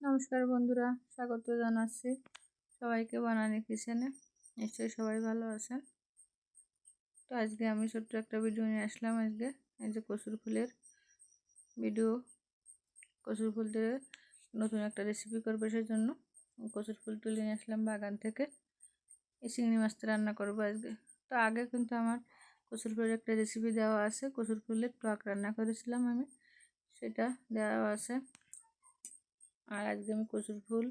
নমস্কার বন্ধুরা, স্বাগত জানাচ্ছি সবাইকে বানানি কিচেনে। নিশ্চয়ই সবাই ভালো আছেন। তো আজকে আমি ছোট্ট একটা ভিডিও নিয়ে আসলাম আজকে। এই যে কচুর ফুলের ভিডিও। কচুর ফুল দিয়ে নতুন একটা রেসিপি করবে সেই জন্য কচুর ফুল তুলে নিয়ে আসলাম বাগান থেকে। এই চিংড়ি মাছটা রান্না করব আজকে। তো আগে কিন্তু আমার কচুর ফুলের একটা রেসিপি দেওয়া আছে। কচুর ফুলের টক রান্না করেছিলাম আমি। সেটা দেওয়া আছে। আর আজকে আমি কচুর ফুল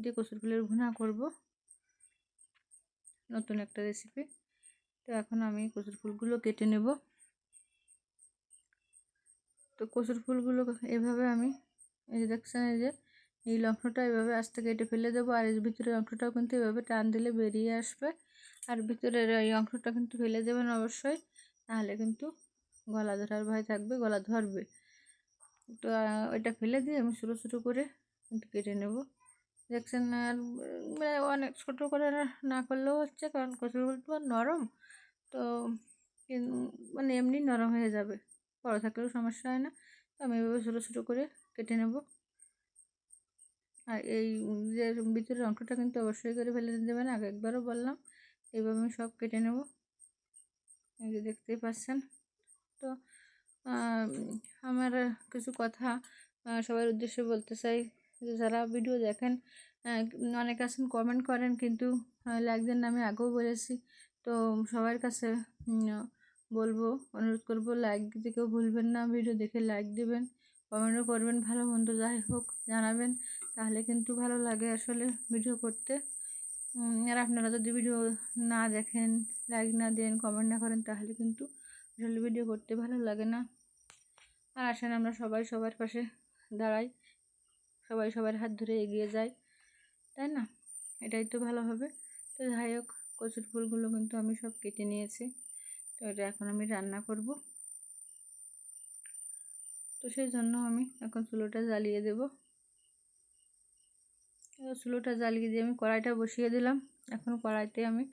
দিয়ে কচুর ফুলের ভুনা করব। নতুন একটা রেসিপি তো এখন আমি কচুর ফুলগুলো কেটে নেব। তো কচুর ফুলগুলো এভাবে আমি এই যে দেখছেন, এই যে এই অংশটা এভাবে আস্তে কেটে ফেলে দেবো আর এর ভিতরের অংশটাও কিন্তু এভাবে টান দিলে বেরিয়ে আসবে। আর ভিতরের এই অংশটা কিন্তু ফেলে দেবেন অবশ্যই, তাহলে কিন্তু গলা ধরার ভয় থাকবে, গলা ধরবে। তো ওইটা ফেলে দিয়ে আমি ছোটো ছোটো করে কেটে নেব। দেখছেন আর মানে অনেক ছোটো করে না করলেও হচ্ছে, কারণ কচুর ফুল নরম। তো মানে এমনি নরম হয়ে যাবে। বড়ো থাকলেও সমস্যা হয় না। আমি এভাবে ছোটো ছোটো করে কেটে নেব। আর এই যে ভিতরের অংশটা কিন্তু অবশ্যই করে ফেলে দেবেন। আগে একবারও বললাম, এইভাবে আমি সব কেটে নেব। এই যে দেখতেই পাচ্ছেন। তো আমার কিছু কথা সবার উদ্দেশ্যে বলতে চাই। যারা ভিডিও দেখেন অনেক আছেন কমেন্ট করেন, কিন্তু লাইক দেন আমি আগেও বলেছি। তো সবার কাছে বলব, অনুরোধ করব লাইক দিতে কেউ ভুলবেন না ভিডিও দেখে লাইক দেবেন কমেন্টও করবেন, ভালো মন্দ যাই হোক, জানাবেন, তাহলে কিন্তু ভালো লাগে আসলে ভিডিও করতে। আর আপনারা যদি ভিডিও না দেখেন লাইক না দেন কমেন্ট না করেন, তাহলে কিন্তু আসলে ভিডিও করতে ভালো লাগে না। আর আসেন আমরা সবাই সবার পাশে দাঁড়াই। সবাই সবার হাত ধরে এগিয়ে যায়, তাই না? এটাই তো ভালো হবে। তো যাই হোক, কচুর ফুলগুলো কিন্তু আমি সব কেটে নিয়েছি। তো এটা এখন আমি রান্না করব। তো সেই জন্য আমি এখন চুলোটা জ্বালিয়ে দেব। চুলোটা জ্বালিয়ে দিয়ে আমি কড়াইটা বসিয়ে দিলাম। এখন কড়াইতে আমি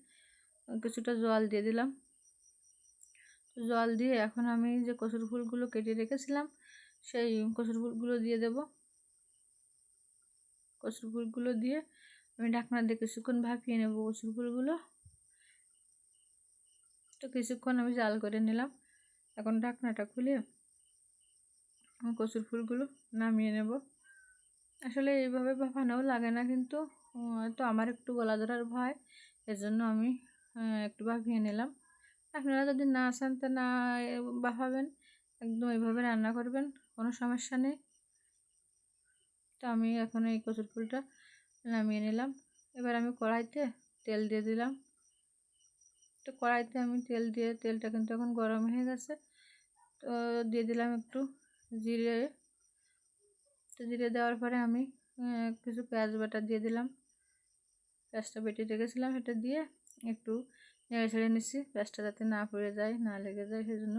কিছুটা জল দিয়ে দিলাম। জল দিয়ে এখন আমি যে কচুর ফুলগুলো কেটে রেখেছিলাম, সেই কচুর ফুলগুলো দিয়ে দেবো। কচুর ফুলগুলো দিয়ে আমি ঢাকনা দিয়ে কিছুক্ষণ ভাপিয়ে নেব কচুর ফুলগুলো তো কিছুক্ষণ আমি জাল করে নিলাম। এখন ঢাকনাটা খুলে কচুর ফুলগুলো নামিয়ে নেব। আসলে এইভাবে ভাপানোও লাগে না কিন্তু তো আমার একটু গলা ধরার ভয়, এজন্য আমি একটু ভাপিয়ে নিলাম। আপনারা যদি না আসেন তা না বাফাবেন একদম এইভাবে রান্না করবেন, কোনো সমস্যা নেই। তো আমি এখন এই কচুর ফুলটা নামিয়ে নিলাম। এবার আমি কড়াইতে তেল দিয়ে দিলাম। তো কড়াইতে আমি তেল দিয়ে, তেলটা কিন্তু এখন গরম হয়ে গেছে। তো দিয়ে দিলাম একটু জিরে। তো জিরে দেওয়ার পরে আমি কিছু পেঁয়াজ বাটা দিয়ে দিলাম। পেঁয়াজটা বেটে রেখেছিলাম সেটা দিয়ে একটু নেড়ে ছেড়ে নিচ্ছি। পেঁয়াজটা যাতে না পড়ে যায়, না লেগে যায়, সেজন্য।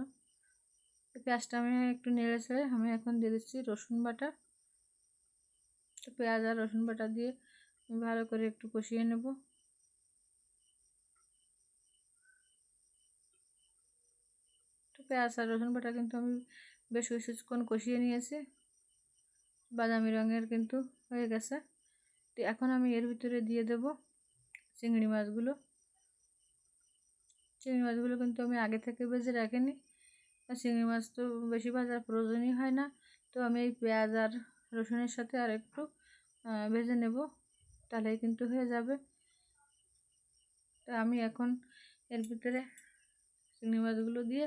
পেঁয়াজটা আমি একটু নেড়ে ছেড়ে আমি এখন দিয়ে দিচ্ছি রসুন বাটা। পেঁয়াজ আর রসুন বাটা দিয়ে ভালো করে একটু কষিয়ে নেব। পেঁয়াজ আর রসুন বাটা কিন্তু আমি বেশ কিছুক্ষণ কষিয়ে নিয়েছি। বাদামি রঙের কিন্তু হয়ে গেছে। তো এখন আমি এর ভিতরে দিয়ে দেব চিংড়ি মাছগুলো। চিংড়ি মাছগুলো কিন্তু আমি আগে থেকে ভেজে রাখিনি। চিংড়ি মাছ তো বেশি ভাজার প্রয়োজনই হয় না। তো আমি এই পেঁয়াজ আর রসুনের সাথে আর একটু ভেজে নেব। তাহলেই কিন্তু হয়ে যাবে। তো আমি এখন এর ভিতরে চিংড়ি মাছগুলো দিয়ে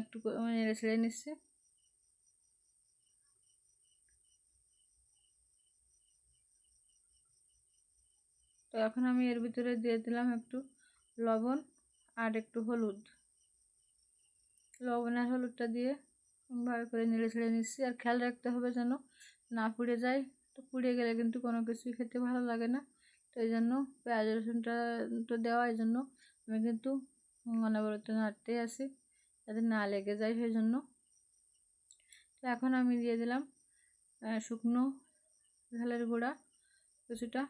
একটু নেড়ে ছেড়ে নিচ্ছি। তো এখন আমি এর ভিতরে দিয়ে দিলাম একটু লবণ আর একটু হলুদ। লবণ আর হলুদটা দিয়ে ভালো করে নেড়ে ছেড়ে নিচ্ছি। আর খেয়াল রাখতে হবে যেন না পুড়ে যায়। তো পুড়ে গেলে কিন্তু কোনো কিছুই খেতে ভালো লাগে না। তো এই জন্য পেঁয়াজ, রসুনটা তো দেওয়া এই জন্য আমি কিন্তু অনবরত নাড়তে আসি যাতে না লেগে যায় সেই জন্য তো এখন আমি দিয়ে দিলাম শুকনো ঝালের গুঁড়া কিছুটা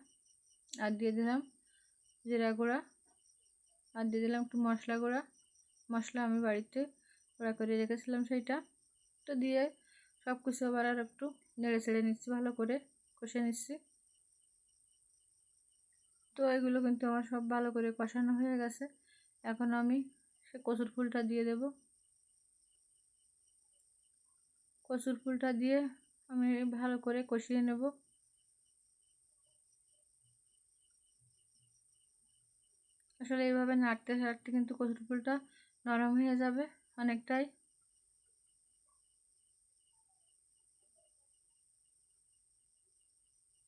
আর দিয়ে দিলাম জিরা গুঁড়া আর দিয়ে দিলাম একটু মশলা গুঁড়া। মশলা আমি বাড়িতে গুঁড়া করে রেখেছিলাম সেইটা। তো দিয়ে সব কিছু আবার আর একটু নেড়ে ছেড়ে নিচ্ছি ভালো করে। কষে নিচ্ছি। তো এগুলো কিন্তু আমার সব ভালো করে কষানো হয়ে গেছে। এখন আমি সে কচুর ফুলটা দিয়ে দেব। কচুর ফুলটা দিয়ে আমি ভালো করে কষিয়ে নেব। আসলে এইভাবে নাড়তে নাড়তে কিন্তু কচুর ফুলটা নরম হয়ে যাবে অনেকটাই।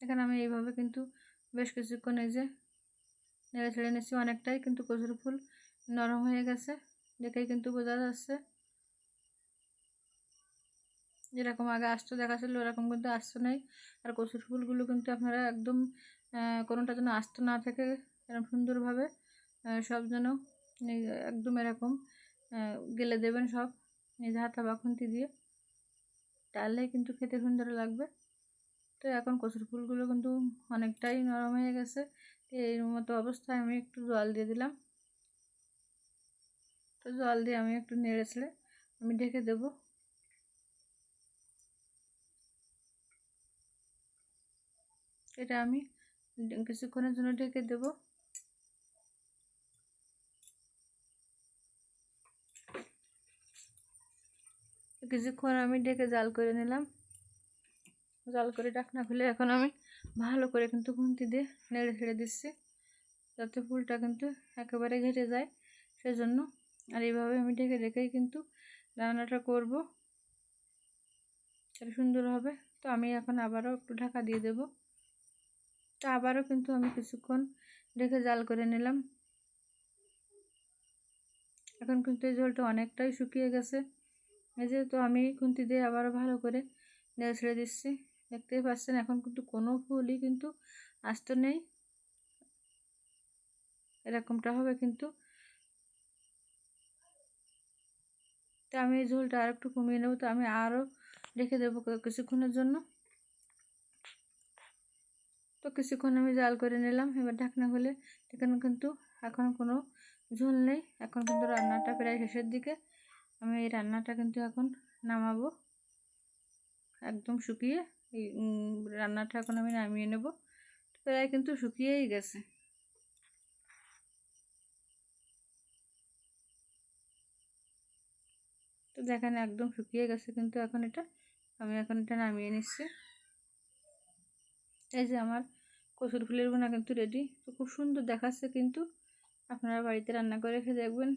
এখানে আমি এইভাবে কিন্তু বেশ কিছুক্ষণ এই যে নেড়ে ছেড়ে নিচ্ছি অনেকটাই, কিন্তু কচুর ফুল নরম হয়ে গেছে, দেখেই কিন্তু বোঝা যাচ্ছে। যেরকম আগে আসতো, দেখাচ্ছিল, ওরকম কিন্তু আসতো নেই। আর কচুর ফুলগুলো কিন্তু আপনারা একদম কোনোটা যেন আস্ত না থাকে, এরকম সুন্দরভাবে সব যেন একদম এরকম গেলে দেবেন সব নিজে হাতা বা খুন্তি দিয়ে। তাহলেই কিন্তু খেতে সুন্দর লাগবে। তো এখন কচুর ফুলগুলো কিন্তু অনেকটাই নরম হয়ে গেছে। তো এই মতো অবস্থায় আমি একটু জল দিয়ে দিলাম। তো জল দিয়ে আমি একটু নেড়ে ছেড়ে আমি ঢেকে দেব। এটা আমি কিছুক্ষণের জন্য ঢেকে দেব। কিছুক্ষণ আমি ঢেকে জাল করে নিলাম। জাল করে ডাকনা খুলে এখন আমি ভালো করে কিন্তু খুন্তি দিয়ে নেড়ে ছেড়ে দিচ্ছি। যাতে ফুলটা কিন্তু একেবারে ঘেটে যায়, সেজন্য। আর এইভাবে আমি ঢেকে রেখেই কিন্তু রান্নাটা করব। তাহলে সুন্দর হবে। তো আমি এখন আবারও একটু ঢাকা দিয়ে দেব। তো আবারও কিন্তু আমি কিছুক্ষণ রেখে জাল করে নিলাম। এখন কিন্তু এই ঝোলটা অনেকটাই শুকিয়ে গেছে। এই যেহেতু আমি খুন্তি দিয়ে আবারও ভালো করে নেড়ে ছেড়ে দিচ্ছি। দেখতেই পাচ্ছেন, এখন কিন্তু কোনো ফুলই কিন্তু আস্ত নেই। এরকমটা হবে কিন্তু। তো আমি এই ঝোলটা আর একটু কমিয়ে নেব, তো আমি আরও রেখে দেবো কিছুক্ষণের জন্য। তো কিছুক্ষণ আমি জাল করে নিলাম, এবার ঢাকনা খুলে এখানে কিন্তু এখন কোনো ঝোল নেই। এখন কিন্তু রান্নাটা প্রায় শেষের দিকে। আমি এই রান্নাটা কিন্তু এখন নামাবো, একদম শুকিয়ে। এই রান্নাটা এখন আমি নামিয়ে নেব। প্রায় কিন্তু শুকিয়েই গেছে। তো দেখেন, একদম শুকিয়ে গেছে কিন্তু এখন এটা। আমি এখন এটা নামিয়ে নিচ্ছি। এই যে আমার কচুর ফুলের বোনা কিন্তু রেডি তো খুব সুন্দর দেখাচ্ছে কিন্তু। আপনারা বাড়িতে রান্না করে খেয়ে দেখবেন।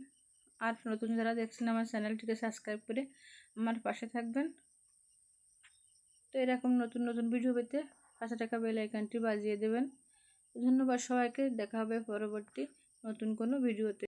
আর নতুন যারা দেখছেন আমার চ্যানেলটিকে সাবস্ক্রাইব করে আমার পাশে থাকবেন। তো এরকম নতুন নতুন ভিডিও পেতে পাশে টাকা বেল আইকনটি বাজিয়ে দেবেন। ধন্যবাদ সবাইকে, দেখা হবে পরবর্তী নতুন কোনো ভিডিওতে।